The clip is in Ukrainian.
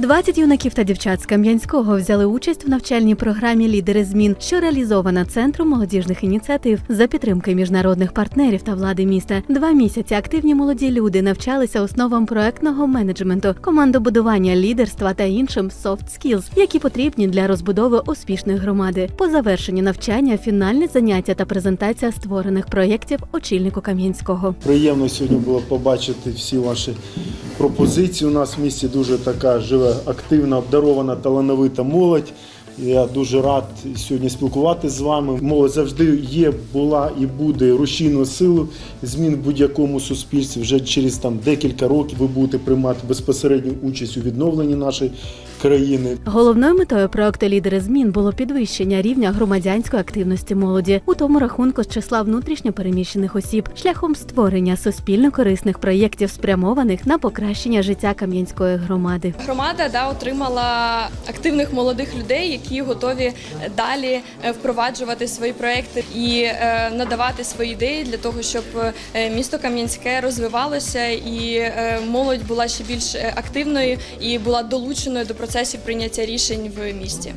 20 юнаків та дівчат з Кам'янського взяли участь в навчальній програмі Лідери змін, що реалізована центром молодіжних ініціатив за підтримки міжнародних партнерів та влади міста. Два місяці активні молоді люди навчалися основам проектного менеджменту, командобудування, лідерства та іншим soft skills, які потрібні для розбудови успішної громади. По завершенні навчання фінальне заняття та презентація створених проєктів очільнику Кам'янського. Приємно сьогодні було побачити всі ваші пропозиції. У нас в місті дуже така живе, активна, обдарована, талановита молодь. Я дуже рад сьогодні спілкуватися з вами. Молодь завжди є, була і буде рушійною силою змін в будь-якому суспільстві. Вже через там декілька років ви будете приймати безпосередню участь у відновленні нашої країни. Головною метою проекту Лідери змін було підвищення рівня громадянської активності молоді, у тому рахунку з числа внутрішньо переміщених осіб, шляхом створення суспільно корисних проєктів, спрямованих на покращення життя Кам'янської громади. Громада да отримала активних молодих людей, які готові далі е, впроваджувати свої проекти і е, надавати свої ідеї для того, щоб е, місто Кам'янське розвивалося і молодь була ще більш активною і була долученою до процесів прийняття рішень в місті.